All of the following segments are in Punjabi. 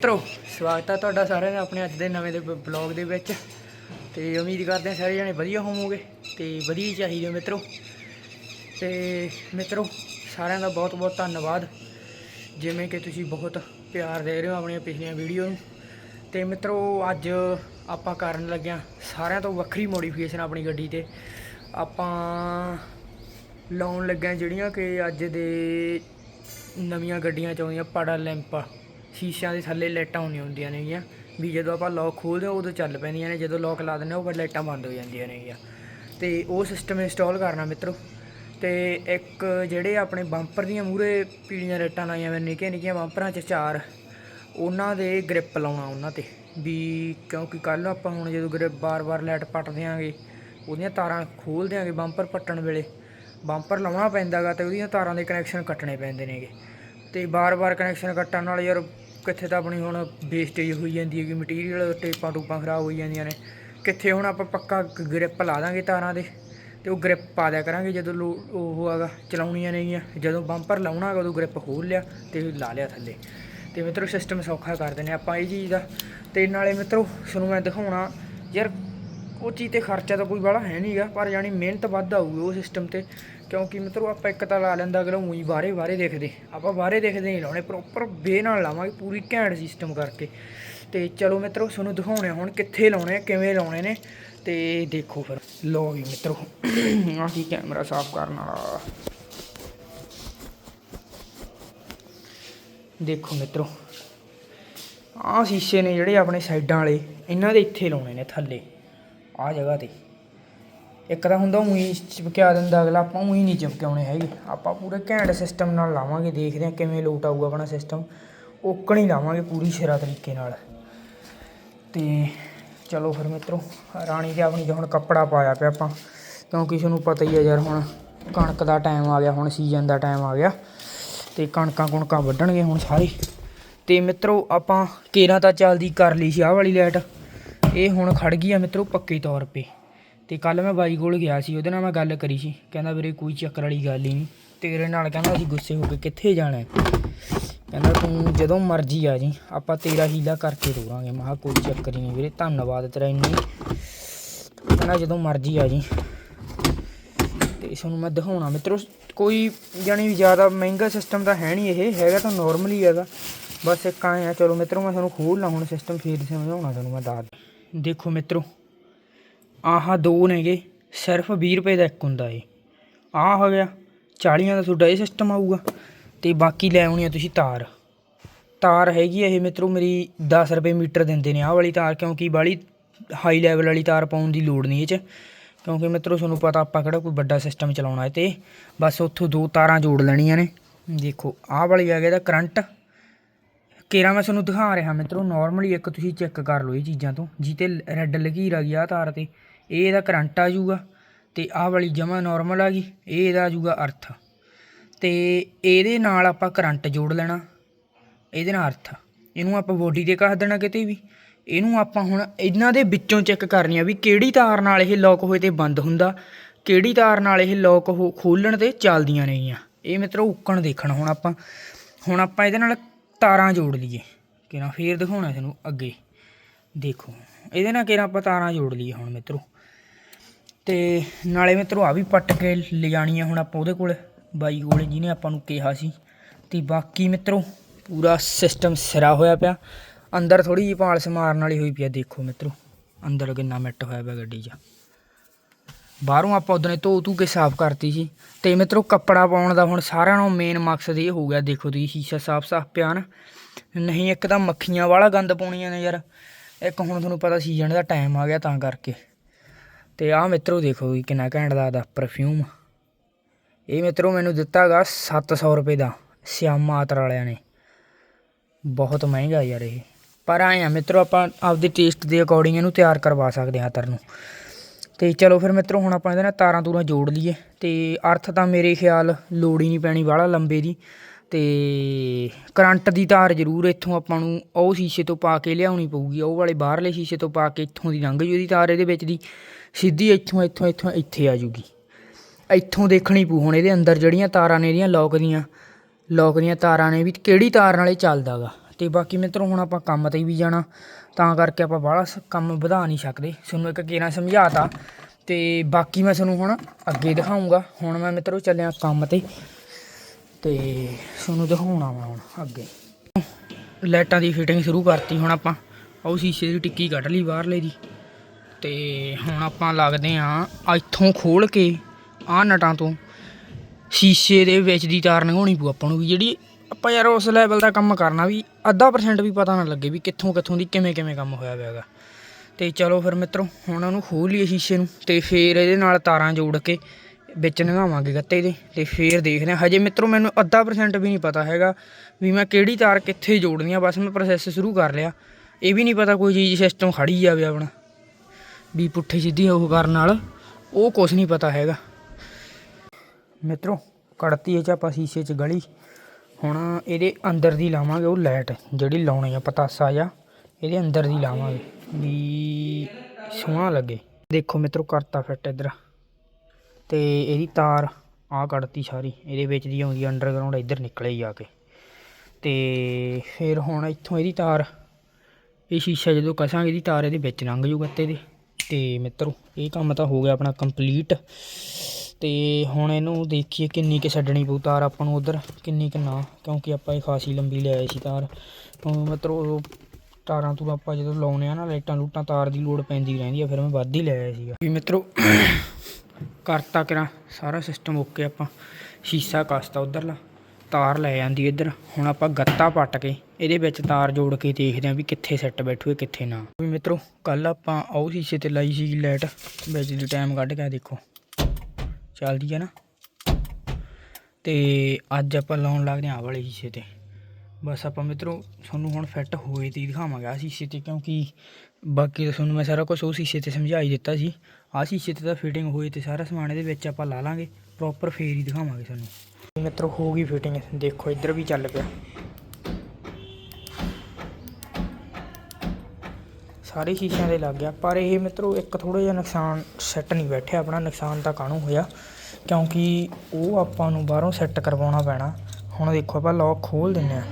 ਮਿੱਤਰੋ, ਸਵਾਗਤ ਹੈ ਤੁਹਾਡਾ ਸਾਰਿਆਂ ਦਾ ਆਪਣੇ ਅੱਜ ਦੇ ਨਵੇਂ ਦੇ ਬਲੌਗ ਦੇ ਵਿੱਚ। ਤੇ ਉਮੀਦ ਕਰਦੇ ਹਾਂ ਸਾਰੇ ਜਣੇ ਵਧੀਆ ਹੋਵੋਗੇ ਤੇ ਵਧੀਆ ਹੀ ਚਾਹੀਦੇ ਮਿੱਤਰੋ। ਤੇ ਮਿੱਤਰੋ, ਸਾਰਿਆਂ ਦਾ ਬਹੁਤ ਬਹੁਤ ਧੰਨਵਾਦ। ਜਿਵੇਂ ਕਿ ਤੁਸੀਂ ਬਹੁਤ ਪਿਆਰ ਦੇ ਰਹੇ ਹੋ ਆਪਣੀਆਂ ਪਿਛਲੀਆਂ ਵੀਡੀਓ ਨੂੰ। ਤੇ ਮਿੱਤਰੋ, ਅੱਜ ਆਪਾਂ ਕਰਨ ਲੱਗਿਆ ਸਾਰਿਆਂ ਤੋਂ ਵੱਖਰੀ ਮੋਡੀਫਿਕੇਸ਼ਨ ਆਪਣੀ ਗੱਡੀ ਤੇ। ਆਪਾਂ ਲਾਉਣ ਲੱਗਿਆ ਜਿਹੜੀਆਂ ਕਿ ਅੱਜ ਦੇ ਨਵੀਆਂ ਗੱਡੀਆਂ ਚ ਆਉਂਦੀਆਂ ਪੜਾ ਲੈਂਪਾ ਸ਼ੀਸ਼ਿਆਂ ਦੇ ਥੱਲੇ ਲਾਈਟਾਂ ਹੁੰਦੀਆਂ ਹੁੰਦੀਆਂ ਨੇਗੀਆਂ, ਵੀ ਜਦੋਂ ਆਪਾਂ ਲੌਕ ਖੋਲਦੇ ਹਾਂ ਉਦੋਂ ਚੱਲ ਪੈਂਦੀਆਂ ਨੇ, ਜਦੋਂ ਲੌਕ ਲਾ ਦਿੰਦੇ ਹਾਂ ਉਹ ਫਿਰ ਲਾਈਟਾਂ ਬੰਦ ਹੋ ਜਾਂਦੀਆਂ ਨੇਗੀਆਂ। ਤੇ ਉਹ ਸਿਸਟਮ ਇੰਸਟਾਲ ਕਰਨਾ ਮਿੱਤਰੋ। ਤੇ ਇੱਕ ਜਿਹੜੇ ਆਪਣੇ ਬੰਪਰ ਦੀਆਂ ਮੂਰੇ ਪੀਲੀਆਂ ਲਾਈਟਾਂ ਲਾਈਆਂ ਹੋਈਆਂ, ਨਿੱਕੀਆਂ ਨਿੱਕੀਆਂ ਬੰਪਰਾਂ 'ਚ ਚਾਰ, ਉਹਨਾਂ ਦੇ ਗ੍ਰਿਪ ਲਾਉਣਾ ਉਹਨਾਂ ਤੇ। ਵੀ ਕਿਉਂਕਿ ਕੱਲ ਨੂੰ ਆਪਾਂ ਹੁਣ ਜਦੋਂ ਗ੍ਰਿਪ ਬਾਰ-ਬਾਰ ਲਾਈਟ ਪੱਟ ਦਿਆਂਗੇ, ਉਹਦੀਆਂ ਤਾਰਾਂ ਖੋਲ ਦਿਆਂਗੇ ਬੰਪਰ ਪੱਟਣ ਵੇਲੇ। ਬੰਪਰ ਲਾਉਣਾ ਪੈਂਦਾਗਾ ਤੇ ਉਹਦੀਆਂ ਤਾਰਾਂ ਦੇ ਕਨੈਕਸ਼ਨ ਕੱਟਣੇ ਪੈਂਦੇ ਨੇਗੇ। ਤੇ ਬਾਰ-ਬਾਰ ਕਨੈਕਸ਼ਨ ਕੱਟਣ ਨਾਲ ਯਾਰ ਕਿੱਥੇ ਤਾਂ ਆਪਣੀ ਹੁਣ ਵੇਸਟੇਜ ਹੋਈ ਜਾਂਦੀ ਹੈਗੀ ਮਟੀਰੀਅਲ ਟੇਪਾਂ ਟੂਪਾਂ ਖਰਾਬ ਹੋਈ ਜਾਂਦੀਆਂ ਨੇ। ਕਿੱਥੇ ਹੁਣ ਆਪਾਂ ਪੱਕਾ ਗ੍ਰਿਪ ਲਾ ਦਾਂਗੇ ਤਾਰਾਂ ਦੇ, ਤੇ ਉਹ ਗ੍ਰਿਪ ਪਾ ਦਿਆ ਕਰਾਂਗੇ ਜਦੋਂ ਲੋ- ਉਹ ਹੈਗਾ, ਚਲਾਉਣੀਆਂ ਨੇਗੀਆਂ। ਜਦੋਂ ਬੰਪਰ ਲਾਉਣਾ ਹੈਗਾ, ਉਦੋਂ ਗ੍ਰਿਪ ਖੋਲ ਲਿਆ ਤੇ ਲਾ ਲਿਆ ਥੱਲੇ। ਤੇ ਮਿੱਤਰੋ ਸਿਸਟਮ ਸੌਖਾ ਕਰ ਦਿੰਦੇ ਆਪਾਂ ਇਹ ਚੀਜ਼ ਦਾ। ਤੇ ਨਾਲੇ ਮਿੱਤਰੋ, ਤੁਹਾਨੂੰ ਮੈਂ ਦਿਖਾਉਣਾ, ਯਾਰ ਉਹ ਚੀਜ਼ ਤੇ ਖਰਚਾ ਤਾਂ ਕੋਈ ਬੜਾ ਹੈ ਨਹੀਂਗਾ ਪਰ ਯਾਨੀ ਮਿਹਨਤ ਵੱਧ ਆਊਗੀ ਉਹ ਸਿਸਟਮ ਤੇ, ਕਿਉਂਕਿ ਮਿੱਤਰੋ ਆਪਾਂ ਇੱਕ ਤਾਂ ਲਾ ਲੈਂਦਾ ਅਗਲਾ ਉਹੀ ਬਾਹਰੇ ਬਾਹਰੇ ਦੇਖਦੇ, ਆਪਾਂ ਬਾਹਰੇ ਦੇਖਦੇ ਨਹੀਂ ਲਾਉਣੇ ਪ੍ਰੋਪਰ ਵੇ ਨਾਲ ਲਾਵਾਂਗੇ ਪੂਰੀ ਘੈਂਟ ਸਿਸਟਮ ਕਰਕੇ। ਤੇ ਚਲੋ ਮਿੱਤਰੋ, ਤੁਹਾਨੂੰ ਦਿਖਾਉਣੇ ਆ ਹੁਣ ਕਿੱਥੇ ਲਾਉਣੇ ਆ, ਕਿਵੇਂ ਲਾਉਣੇ ਨੇ, ਤੇ ਦੇਖੋ ਫਿਰ। ਲੋ ਵੀ ਮਿੱਤਰੋ, ਆਹ ਕੀ ਕੈਮਰਾ ਸਾਫ਼ ਕਰਨ ਵਾਲਾ। ਦੇਖੋ ਮਿੱਤਰੋ, ਆਹ ਸ਼ੀਸ਼ੇ ਨੇ ਜਿਹੜੇ ਆਪਣੇ ਸਾਈਡਾਂ ਵਾਲੇ, ਇਹਨਾਂ ਦੇ ਇੱਥੇ ਲਾਉਣੇ ਨੇ ਥੱਲੇ। ਆਹ ਜਗ੍ਹਾ ਤੇ। ਇੱਕ ਤਾਂ ਹੁੰਦਾ ਉਹੀ ਚਿਪਕਿਆ ਦਿੰਦਾ ਅਗਲਾ ਆਪਾਂ ਉਹੀ ਨਹੀਂ ਚਿਪਕਾਉਣੇ ਹੈਗੇ। ਆਪਾਂ ਪੂਰੇ ਘੈਂਟ ਸਿਸਟਮ ਨਾਲ ਲਾਵਾਂਗੇ, ਦੇਖਦੇ ਹਾਂ ਕਿਵੇਂ ਲੋਟ ਆਊਗਾ ਆਪਣਾ ਸਿਸਟਮ ਓਕਣ ਹੀ ਲਾਵਾਂਗੇ ਪੂਰੀ ਸ਼ਰਾ ਤਰੀਕੇ ਨਾਲ। ਤੇ ਚਲੋ ਫਿਰ ਮਿੱਤਰੋ, ਰਾਣੀ ਤੇ ਆਪਣੀ ਤੇ ਹੁਣ ਕੱਪੜਾ ਪਾਇਆ ਪਿਆ ਆਪਾਂ। ਕਿਉਂਕਿ ਤੁਹਾਨੂੰ ਪਤਾ ਹੀ ਹੈ ਯਾਰ ਹੁਣ ਕਣਕ ਦਾ ਟਾਈਮ ਆ ਗਿਆ, ਹੁਣ ਸੀਜ਼ਨ ਦਾ ਟਾਈਮ ਆ ਗਿਆ। ਤੇ ਕਣਕਾਂ ਕੁਣਕਾਂ ਵੱਢਣਗੇ ਹੁਣ ਸਾਰੇ। ਤੇ ਮਿੱਤਰੋ ਆਪਾਂ ਕੇਰਾਂ ਤਾਂ ਚੱਲਦੀ ਕਰ ਲਈ ਸੀ, ਆਹ ਵਾਲੀ ਲਾਈਟ ਇਹ ਹੁਣ ਖੜ ਗਈ ਆ ਮਿੱਤਰੋ ਪੱਕੇ ਤੌਰ 'ਤੇ। ਤੇ ਕੱਲ ਮੈਂ ਬਾਈ ਕੋਲ ਗਿਆ ਸੀ, ਉਹਦੇ ਨਾਲ ਮੈਂ ਗੱਲ ਕਰੀ ਸੀ। ਕਹਿੰਦਾ ਵੀਰੇ ਕੋਈ ਚੱਕਰ ਵਾਲੀ ਗੱਲ ਹੀ ਨਹੀਂ। ਤੇਰੇ ਨਾਲ ਕਹਿੰਦਾ ਅਸੀਂ ਗੁੱਸੇ ਹੋ ਕੇ ਕਿੱਥੇ ਜਾਣਾ ਕਹਿੰਦਾ ਤੂੰ ਜਦੋਂ ਮਰਜ਼ੀ ਆ ਜੀ, ਆਪਾਂ ਤੇਰਾ ਹੀਲਾ ਕਰਕੇ ਤੋਰਾਂਗੇ। ਮੈਂ ਕਿਹਾ ਕੋਈ ਚੱਕਰ ਹੀ ਨਹੀਂ ਵੀਰੇ, ਧੰਨਵਾਦ ਤੇਰਾ ਇੰਨੀ ਕਹਿੰਦਾ ਜਦੋਂ ਮਰਜ਼ੀ ਆ ਜੀ। ਤੇ ਤੁਹਾਨੂੰ ਮੈਂ ਦਿਖਾਉਣਾ। ਮਿੱਤਰੋ, ਕੋਈ ਜਾਣੀ ਜ਼ਿਆਦਾ ਮਹਿੰਗਾ ਸਿਸਟਮ ਤਾਂ ਹੈ ਨਹੀਂ ਇਹ, ਹੈਗਾ ਤਾਂ ਨਾਰਮਲ ਹੀ ਹੈਗਾ। ਬਸ ਇੱਕ ਆਏ ਆ, ਚਲੋ ਮਿੱਤਰੋ, ਮੈਂ ਤੁਹਾਨੂੰ ਖੋਲਣਾ ਹੁਣ ਸਿਸਟਮ ਫੇਰ ਸਮਝਾਉਣਾ ਤੁਹਾਨੂੰ ਮੈਂ ਦੱਸ ਦੇਖੋ ਮਿੱਤਰੋ, ਆਹ ਦੋ ਨੇਗੇ, ਸਿਰਫ 20 ਰੁਪਏ ਦਾ ਇੱਕ ਹੁੰਦਾ ਏ ਆਹ ਹੋ ਗਿਆ 40 ਦਾ ਤੁਹਾਡਾ ਇਹ ਸਿਸਟਮ ਆਊਗਾ, ਤੇ ਬਾਕੀ ਲੈ ਆਉਣੀ ਆ ਤੁਸੀਂ ਤਾਰ। ਤਾਰ ਹੈਗੀ ਇਹ ਮਿੱਤਰੋ, ਮੇਰੀ 10 ਰੁਪਏ ਮੀਟਰ ਦਿੰਦੇ ਨੇ ਆਹ ਵਾਲੀ ਤਾਰ, ਕਿਉਂਕਿ ਬਾਲੀ ਹਾਈ ਲੈਵਲ ਵਾਲੀ ਤਾਰ ਪਾਉਣ ਦੀ ਲੋੜ ਨਹੀਂ ਇਹ ਚ। ਕਿਉਂਕਿ ਮਿੱਤਰੋ, ਤੁਹਾਨੂੰ ਪਤਾ ਆਪਾਂ ਕਿਹੜਾ ਕੋਈ ਵੱਡਾ ਸਿਸਟਮ ਚਲਾਉਣਾ ਹੈ ਤੇ। ਬਸ ਉੱਥੋਂ ਦੋ ਤਾਰਾਂ ਜੋੜ ਲੈਣੀਆਂ ਨੇ। ਦੇਖੋ, ਆਹ ਵਾਲੀ ਆ ਗਿਆ ਇਹਦਾ ਕਰੰਟ। ਕੇਰਾ ਮੈਂ ਤੁਹਾਨੂੰ ਦਿਖਾ ਰਿਹਾ ਮਿੱਤਰੋ ਨਾਰਮਲੀ ਇੱਕ ਤੁਸੀਂ ਚੈੱਕ ਕਰ ਲਓ ਇਹ ਚੀਜ਼ਾਂ ਤੋਂ। ਜਿੱਤੇ ਰੈੱਡ ਲਕੀਰ ਆ ਗਈ ਆ ਤਾਰ ਤੇ। ਇਹ ਇਹਦਾ ਕਰੰਟ ਆ ਜਾਊਗਾ ਤੇ ਆਹ ਵਾਲੀ ਜਮਾ ਨਾਰਮਲ ਆ ਗਈ, ਇਹ ਇਹਦਾ ਆ ਜਾਊਗਾ ਅਰਥ। ਤੇ ਇਹਦੇ ਨਾਲ ਆਪਾਂ ਕਰੰਟ ਜੋੜ ਲੈਣਾ, ਇਹਦੇ ਨਾਲ ਅਰਥ। ਇਹਨੂੰ ਆਪਾਂ ਬੋਡੀ ਤੇ ਕੱਸ ਦੇਣਾ ਕਿਤੇ ਵੀ। ਇਹਨੂੰ ਆਪਾਂ ਹੁਣ ਇਹਨਾਂ ਦੇ ਵਿੱਚੋਂ ਚੈੱਕ ਕਰਨੀ ਆ ਵੀ ਕਿਹੜੀ ਤਾਰ ਨਾਲ ਇਹ ਲੌਕ ਹੋਏ ਤੇ ਬੰਦ ਹੁੰਦਾ, ਕਿਹੜੀ ਤਾਰ ਨਾਲ ਇਹ ਲੌਕ ਹੋ ਖੋਲਣ ਤੇ ਚੱਲਦੀਆਂ ਨੇਗੀਆਂ ਇਹ ਮਿੱਤਰੋ, ਉੱਕਣ ਦੇਖਣਾ ਹੁਣ ਆਪਾਂ। ਹੁਣ ਆਪਾਂ ਇਹਦੇ ਨਾਲ ਤਾਰਾਂ ਜੋੜ ਲਈਏ। ਕਿਹਨਾਂ ਫੇਰ ਦਿਖਾਉਣਾ ਤੁਹਾਨੂੰ ਅੱਗੇ। ਦੇਖੋ, ਇਹਦੇ ਨਾਲ ਕਿਹਨਾਂ ਆਪਾਂ ਤਾਰਾਂ ਜੋੜ ਲਈਏ ਹੁਣ ਮਿੱਤਰੋ। ਤੇ ਨਾਲੇ ਮਿੱਤਰੋ ਆ ਵੀ ਪੱਟ ਕੇ ਲਿਜਾਣੀ ਆ ਹੁਣ ਆਪਾਂ ਉਹਦੇ ਕੋਲ। ਬਾਈ ਕੋਲ ਜਿਹਨੇ ਆਪਾਂ ਨੂੰ ਕਿਹਾ ਸੀ। ਤੇ ਬਾਕੀ ਮਿੱਤਰੋ, ਪੂਰਾ ਸਿਸਟਮ ਸਿਰਾ ਹੋਇਆ ਪਿਆ। ਅੰਦਰ ਥੋੜੀ ਜਿਹੀ ਪਾਲਸ ਮਾਰਨ ਵਾਲੀ ਹੋਈ ਪਿਆ ਦੇਖੋ ਮਿੱਤਰੋ। ਅੰਦਰ ਕਿੰਨਾ ਮਿੱਟ ਹੋਇਆ ਪਿਆ ਗੱਡੀ 'ਚ। ਬਾਹਰੋਂ ਆਪਾਂ ਉਹਦਨੇ ਧੋ ਧੂ ਕੇ ਸਾਫ਼ ਕਰਤੀ ਸੀ। ਤੇ ਮਿੱਤਰੋ, ਕੱਪੜਾ ਪਾਉਣ ਦਾ ਹੁਣ ਸਾਰਿਆਂ ਨੂੰ ਮੇਨ ਮਕਸਦ ਇਹ ਹੋ ਗਿਆ, ਦੇਖੋ ਤੁਸੀਂ, ਸ਼ੀਸ਼ਾ ਸਾਫ਼-ਸਾਫ਼ ਪਿਆ ਨਾ। ਨਹੀਂ, ਇੱਕ ਤਾਂ ਮੱਖੀਆਂ ਵਾਲਾ ਗੰਦ ਪਾਉਣੀਆਂ ਨੇ ਯਾਰ। ਇੱਕ ਹੁਣ ਤੁਹਾਨੂੰ ਪਤਾ ਸੀਜ਼ਨ ਦਾ ਟਾਈਮ ਆ ਗਿਆ ਤਾਂ ਕਰਕੇ। ਤੇ ਆਹ ਮਿੱਤਰੋ, ਦੇਖੋ ਵੀ ਕਿੰਨਾ ਘੈਂਟ ਲੱਗਦਾ ਪਰਫਿਊਮ ਇਹ ਮਿੱਤਰੋ ਮੈਨੂੰ ਦਿੱਤਾਗਾ 700 ਰੁਪਏ ਦਾ, ਸਿਆਮਾ ਆਤਰ ਵਾਲਿਆਂ ਨੇ। ਬਹੁਤ ਮਹਿੰਗਾ ਯਾਰ ਇਹ। ਪਰ ਆਏ ਆ, ਮਿੱਤਰੋ ਆਪਾਂ ਆਪਦੇ ਟੇਸਟ ਦੇ ਅਕੋਰਡਿੰਗ ਇਹਨੂੰ ਤਿਆਰ ਕਰਵਾ ਸਕਦੇ ਹਾਂ ਆਤਰ ਨੂੰ। ਤੇ ਚਲੋ ਫਿਰ ਮਿੱਤਰੋ ਹੁਣ ਆਪਾਂ ਇਹਦੇ ਨਾਲ ਤਾਰਾਂ ਤੂਰਾਂ ਜੋੜ ਲਈਏ ਤੇ ਅਰਥ ਤਾਂ ਮੇਰੇ ਖਿਆਲ ਲੋੜ ਹੀ ਨਹੀਂ ਪੈਣੀ ਬਾਹਲਾ ਲੰਬੇ ਦੀ। ਤੇ ਕਰੰਟ ਦੀ ਤਾਰ ਜ਼ਰੂਰ ਇੱਥੋਂ ਆਪਾਂ ਨੂੰ ਉਹ ਸ਼ੀਸ਼ੇ ਤੋਂ ਪਾ ਕੇ ਲਿਆਉਣੀ ਪਊਗੀ, ਉਹ ਵਾਲੇ ਬਾਹਰਲੇ ਸ਼ੀਸ਼ੇ ਤੋਂ ਪਾ ਕੇ ਇੱਥੋਂ ਦੀ ਲੰਘ ਜੂ ਉਹਦੀ ਤਾਰ ਇਹਦੇ ਵਿੱਚ ਦੀ। ਸਿੱਧੀ ਇੱਥੋਂ ਇੱਥੋਂ ਇੱਥੋਂ, ਇੱਥੇ ਆ ਜੂਗੀ। ਇੱਥੋਂ ਦੇਖਣੀ ਪਊ ਹੁਣ ਇਹਦੇ ਅੰਦਰ ਜਿਹੜੀਆਂ ਤਾਰਾਂ ਨੇ ਇਹਦੀਆਂ, ਲੋਕ ਦੀਆਂ ਲੋਕ ਦੀਆਂ ਤਾਰਾਂ ਨੇ ਵੀ ਕਿਹੜੀ ਤਾਰ ਨਾਲ ਇਹ ਚੱਲਦਾਗਾ ਤੇ ਬਾਕੀ ਮਿੱਤਰੋ, ਹੁਣ ਆਪਾਂ ਕੰਮ ਤੇ ਵੀ ਜਾਣਾ। ਤਾਂ ਕਰਕੇ ਆਪਾਂ ਬਾਹਲਾ ਸ- ਕੰਮ ਵਧਾ ਨਹੀਂ ਸਕਦੇ। ਤੁਹਾਨੂੰ ਇੱਕ ਕੇਰਾ ਸਮਝਾਤਾ। ਤੇ ਬਾਕੀ ਮੈਂ ਤੁਹਾਨੂੰ ਹੁਣ ਅੱਗੇ ਦਿਖਾਉਂਗਾ ਹੁਣ ਮੈਂ ਮਿੱਤਰੋ ਚੱਲਿਆ ਕੰਮ ਤੇ। ਤੇ ਤੁਹਾਨੂੰ ਦਿਖਾਉਣਾ ਵਾ ਹੁਣ ਅੱਗੇ। ਲਾਈਟਾਂ ਦੀ ਫਿਟਿੰਗ ਸ਼ੁਰੂ ਕਰਤੀ ਹੁਣ ਆਪਾਂ। ਉਹ ਸ਼ੀਸ਼ੇ ਦੀ ਟਿੱਕੀ ਕੱਢ ਲਈ ਬਾਹਰਲੇ ਦੀ। ਤੇ ਹੁਣ ਆਪਾਂ ਲੱਗਦੇ ਆ ਇੱਥੋਂ ਖੋਲ ਕੇ ਆਹ ਨਟਾਂ ਤੋਂ। ਸ਼ੀਸ਼ੇ ਦੇ ਵਿੱਚ ਦੀ ਤਾਰ ਲੰਘਾਉਣੀ ਪਊ ਆਪਾਂ ਨੂੰ ਵੀ। ਜਿਹੜੀ ਆਪਾਂ ਯਾਰ ਉਸ ਲੈਵਲ ਦਾ ਕੰਮ ਕਰਨਾ ਵੀ, ਅੱਧਾ ਪਰਸੈਂਟ ਵੀ ਪਤਾ ਨਾ ਲੱਗੇ ਵੀ ਕਿੱਥੋਂ ਕਿੱਥੋਂ ਦੀ ਕਿਵੇਂ ਕਿਵੇਂ ਕੰਮ ਹੋਇਆ ਪਿਆ ਹੈਗਾ। ਤੇ ਚਲੋ ਫਿਰ ਮਿੱਤਰੋ, ਹੁਣ ਉਹਨੂੰ ਖੋਲ ਲਈਏ ਸ਼ੀਸ਼ੇ ਨੂੰ ਤੇ ਫੇਰ ਇਹਦੇ ਨਾਲ ਤਾਰਾਂ ਜੋੜ ਕੇ ਵਿੱਚ ਲੰਘਾਵਾਂਗੇ ਗੱਤੇ ਦੇ ਤੇ ਫੇਰ ਦੇਖਦੇ ਹਾਂ। ਹਜੇ ਮਿੱਤਰੋ ਮੈਨੂੰ ਅੱਧਾ ਪਰਸੈਂਟ ਵੀ ਨਹੀਂ ਪਤਾ ਹੈਗਾ ਵੀ ਮੈਂ ਕਿਹੜੀ ਤਾਰ ਕਿੱਥੇ ਜੋੜਨੀ ਆ, ਬਸ ਮੈਂ ਪ੍ਰੋਸੈਸ ਸ਼ੁਰੂ ਕਰ ਲਿਆ। ਇਹ ਵੀ ਨਹੀਂ ਪਤਾ ਕੋਈ ਚੀਜ਼ ਸਿਸਟਮ ਖੜੀ ਜਾਵੇ ਆਪਣਾ, ਵੀ ਪੁੱਠੀ ਸਿੱਧੀ ਉਹ ਕਰਨ ਨਾਲ, ਉਹ ਕੁਝ ਨਹੀਂ ਪਤਾ ਹੈਗਾ। ਮਿੱਤਰੋ ਕੜਤੀ ਇਹ ਚ ਆਪਾਂ ਸ਼ੀਸ਼ੇ ਚ ਗਲੀ। ਹੁਣ ਇਹਦੇ ਅੰਦਰ ਦੀ ਲਾਵਾਂਗੇ ਉਹ ਲਾਈਟ, ਜਿਹੜੀ ਲਾਉਣੀ ਆ ਪਤਾਸਾ ਜਾਂ ਇਹਦੇ ਅੰਦਰ ਦੀ ਲਾਵਾਂਗੇ। ਵੀ ਸੋਹਣਾ ਲੱਗੇ। ਦੇਖੋ ਮਿੱਤਰੋ, ਕਰਤਾ ਫਿੱਟ ਇੱਧਰ। ਤੇ ਇਹਦੀ ਤਾਰ ਆਹ ਕੱਢਤੀ ਸਾਰੀ, ਇਹਦੇ ਵਿੱਚ ਦੀ ਆਉਂਦੀ ਅੰਡਰਗਰਾਉਂਡ ਇੱਧਰ ਨਿਕਲੇ ਆ ਕੇ। ਤੇ ਫਿਰ ਹੁਣ ਇੱਥੋਂ ਇਹਦੀ ਤਾਰ, ਇਹ ਸ਼ੀਸ਼ਾ ਜਦੋਂ ਕਸਾਂਗੇ, ਇਹਦੀ ਤਾਰ ਇਹਦੇ ਵਿੱਚ ਲੰਘ ਜੂ ਗੱਤੇ ਦੇ। ਤੇ ਮਿੱਤਰੋ, ਇਹ ਕੰਮ ਤਾਂ ਹੋ ਗਿਆ ਆਪਣਾ ਕੰਪਲੀਟ ਅਤੇ ਹੁਣ ਇਹਨੂੰ ਦੇਖੀਏ ਕਿੰਨੀ ਕੁ ਛੱਡਣੀ ਪਊ ਤਾਰ ਆਪਾਂ ਨੂੰ ਉੱਧਰ, ਕਿੰਨੀ ਕੁ ਨਾ, ਕਿਉਂਕਿ ਆਪਾਂ ਇਹ ਖਾਸੀ ਲੰਬੀ ਲੈ ਆਏ ਸੀ ਤਾਰ। ਤਾਂ ਮਿੱਤਰੋ ਤਾਰਾਂ ਤੋਂ ਆਪਾਂ ਜਦੋਂ ਲਾਉਨੇ ਆ ਨਾ, ਲਾਈਟਾਂ ਲੂਟਾਂ ਤਾਰ ਦੀ ਲੋੜ ਪੈਂਦੀ ਰਹਿੰਦੀ ਆ, ਫਿਰ ਮੈਂ ਵੱਧ ਹੀ ਲੈ ਆਇਆ ਸੀਗਾ। ਵੀ ਮਿੱਤਰੋ, ਕਰਤਾ ਕਰਾਂ, ਸਾਰਾ ਸਿਸਟਮ ਓਕੇ ਆਪਾਂ, ਸ਼ੀਸ਼ਾ ਕਸਤਾ ਉਧਰਲਾ, ਤਾਰ ਲੈ ਜਾਂਦੀ ਇੱਧਰ। ਹੁਣ ਆਪਾਂ ਗੱਤਾ ਪੱਟ ਕੇ, ਇਹਦੇ ਵਿੱਚ ਤਾਰ ਜੋੜ ਕੇ ਦੇਖਦੇ ਆਂ ਵੀ ਕਿੱਥੇ ਸੈੱਟ ਬੈਠੂਏ ਕਿੱਥੇ ਨਾ। ਵੀ ਮਿੱਤਰੋ ਕੱਲ ਆਪਾਂ ਉਹ ਸ਼ੀਸ਼ੇ ਤੇ ਲਾਈ ਸੀ ਲਾਈਟ ਵਿੱਚ ਦੀ ਟਾਈਮ ਕੱਢ ਕੇ ਦੇਖੋ। ਚੱਲਦੀ ਹੈ ਨਾ। ਤੇ ਅੱਜ ਆਪਾਂ ਲਾਉਣ ਲੱਗਦੇ ਆਂ ਆਹ ਵਾਲੇ ਸ਼ੀਸ਼ੇ ਤੇ। ਬਸ ਆਪਾਂ ਮਿੱਤਰੋ, ਤੁਹਾਨੂੰ ਹੁਣ ਫਿੱਟ ਹੋਏ ਤੇ ਹੀ ਦਿਖਾਵਾਂਗੇ ਆ ਸ਼ੀਸ਼ੇ ਤੇ, ਕਿਉਂਕਿ ਬਾਕੀ ਤਾਂ ਤੁਹਾਨੂੰ ਮੈਂ ਸਾਰਾ ਕੁਝ ਉਹ ਸ਼ੀਸ਼ੇ ਤੇ ਸਮਝਾਈ ਦਿੱਤਾ ਸੀ। ਆ ਸ਼ੀਸ਼ੇ ਤੇ ਤਾਂ ਫਿਟਿੰਗ ਹੋਈ ਤੇ ਸਾਰਾ ਸਮਾਨ ਇਹਦੇ ਵਿੱਚ ਆਪਾਂ ਲਾ ਲਾਂਗੇ ਪ੍ਰੋਪਰ ਫੇਰ ਹੀ ਦਿਖਾਵਾਂਗੇ ਤੁਹਾਨੂੰ। ਮਿੱਤਰੋ, ਹੋ ਗਈ ਫਿਟਿੰਗ ਦੇਖੋ ਇੱਧਰ ਵੀ ਚੱਲ ਪਿਆ। ਸਾਰੇ ਸ਼ੀਸ਼ਿਆਂ ਦੇ ਲੱਗ ਗਿਆ। ਪਰ ਇਹ ਮਿੱਤਰੋ, ਇੱਕ ਥੋੜਾ ਜਿਹਾ ਨੁਕਸਾਨ ਸੈੱਟ ਨਹੀਂ ਬੈਠਿਆ ਆਪਣਾ, ਨੁਕਸਾਨ ਤਾਂ ਕਾਹਨੂੰ ਹੋਇਆ? ਕਿਉਂਕਿ ਉਹ ਆਪਾਂ ਨੂੰ ਬਾਹਰੋਂ ਸੈੱਟ ਕਰਵਾਉਣਾ ਪੈਣਾ। ਹੁਣ ਦੇਖੋ ਆਪਾਂ ਲੌਕ ਖੋਲ ਦਿੰਨੇ ਆ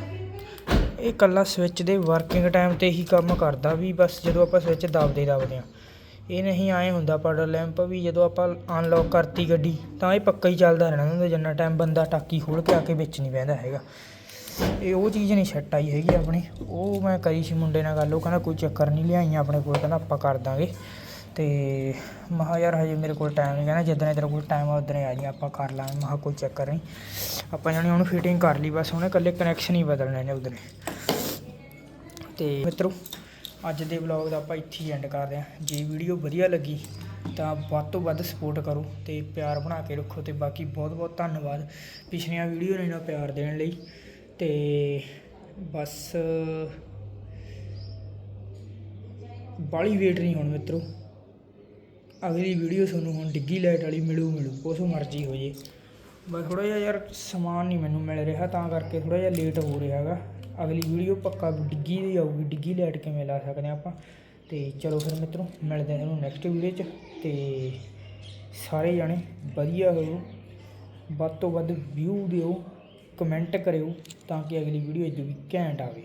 ਇਹ ਕੱਲਾ ਸਵਿਚ ਦੇ ਵਰਕਿੰਗ ਟਾਈਮ ਤੇ ਹੀ ਕੰਮ ਕਰਦਾ ਵੀ ਬਸ ਜਦੋਂ ਆਪਾਂ ਸਵਿਚ ਦਬਦੇ ਦਬਦੇ ਆ ਇਹ ਨਹੀਂ ਆਏ ਹੁੰਦਾ ਪਾਡਰ ਲੈਂਪ ਵੀ ਜਦੋਂ ਆਪਾਂ ਅਨਲੌਕ ਕਰਤੀ ਗੱਡੀ, ਤਾਂ ਇਹ ਪੱਕਾ ਹੀ ਚੱਲਦਾ ਰਹਿਣਾ। ਹੁੰਦਾ ਜਿੰਨਾ ਟਾਈਮ ਬੰਦਾ ਟਾਕੀ ਖੋਲ ਕੇ ਆ ਕੇ ਵਿੱਚ ਨਹੀਂ ਬਹਿੰਦਾ ਹੈਗਾ। ਇਹ ਉਹ ਚੀਜ਼ ਨਹੀਂ ਛੱਟ ਆਈ ਹੈਗੀ ਆਪਣੀ। ਉਹ ਮੈਂ ਕਰੀ ਸੀ ਮੁੰਡੇ ਨਾਲ ਗੱਲ, ਉਹ ਕਹਿੰਦਾ ਕੋਈ ਚੱਕਰ ਨਹੀਂ ਲਿਆਈਆਂ ਆਪਣੇ ਕੋਲ, ਕਹਿੰਦਾ ਆਪਾਂ ਕਰ ਦਾਂਗੇ। ਤੇ ਮਹਾ ਯਾਰ ਹਜੇ ਮੇਰੇ ਕੋਲ ਟਾਈਮ ਨਹੀਂ ਕਹਿੰਦਾ ਜਿੱਦਣ ਤੇਰੇ ਕੋਲ ਟਾਈਮ ਆ ਉਦੋਂ ਆ ਜੀ ਆਪਾਂ ਕਰ ਲਾਂਗੇ। ਮਹਾ ਕੋਈ ਚੱਕਰ ਨਹੀਂ। ਆਪਾਂ ਜਾਣੀ ਹੁਣ ਫਿਟਿੰਗ ਕਰ ਲਈ, ਬਸ ਉਹਨੇ ਇਕੱਲੇ ਕਨੈਕਸ਼ਨ ਹੀ ਬਦਲਣੇ ਨੇ ਉਧਰ ਤੇ ਮਿੱਤਰੋ, ਅੱਜ ਦੇ ਵਲੌਗ ਦਾ ਆਪਾਂ ਇੱਥੇ ਹੀ ਐਂਡ ਕਰਦੇ ਹਾਂ ਜੇ ਵੀਡੀਓ ਵਧੀਆ ਲੱਗੀ, ਤਾਂ ਵੱਧ ਤੋਂ ਵੱਧ ਸਪੋਰਟ ਕਰੋ ਤੇ ਪਿਆਰ ਬਣਾ ਕੇ ਰੱਖੋ। ਤੇ ਬਾਕੀ ਬਹੁਤ ਬਹੁਤ ਧੰਨਵਾਦ। ਪਿਛਲੀਆਂ ਵੀਡੀਓ ਨੇ ਨਾ ਪਿਆਰ ਦੇਣ ਲਈ। ਅਤੇ ਬਸ ਬਾਲੀ ਵੇਟ ਨਹੀਂ ਹੁਣ ਮਿੱਤਰੋ। ਅਗਲੀ ਵੀਡੀਓ ਤੁਹਾਨੂੰ ਹੁਣ ਡਿੱਗੀ ਲਾਈਟ ਵਾਲੀ ਮਿਲੂ ਮਿਲੂ ਕੁਛ ਮਰਜ਼ੀ ਹੋ ਜੇ। ਬਸ ਥੋੜਾ ਜਿਹਾ ਯਾਰ ਸਮਾਨ ਨਹੀਂ ਮੈਨੂੰ ਮਿਲ ਰਿਹਾ, ਤਾਂ ਕਰਕੇ ਥੋੜਾ ਜਿਹਾ ਲੇਟ ਹੋ ਰਿਹਾ ਹੈਗਾ। ਅਗਲੀ ਵੀਡੀਓ ਪੱਕਾ ਡਿੱਗੀ ਦੀ ਆਊਗੀ, ਡਿੱਗੀ ਲਾਈਟ ਕਿਵੇਂ ਲਾ ਸਕਦੇ ਹਾਂ ਆਪਾਂ। ਤੇ ਚਲੋ ਫਿਰ ਮਿੱਤਰੋ, ਮਿਲਦੇ ਹਾਂ ਤੁਹਾਨੂੰ ਨੈਕਸਟ ਵੀਡੀਓ 'ਚ। ਤੇ ਸਾਰੇ ਜਾਣੇ ਵਧੀਆ ਕਰੋ ਵੱਧ ਤੋਂ ਵੱਧ ਵਿਊ ਦਿਓ। ਕਮੈਂਟ ਕਰਿਓ ਤਾਂ ਕਿ ਅਗਲੀ ਵੀਡੀਓ ਇਦੋਂ ਵੀ ਘੈਂਟ ਆਵੇ।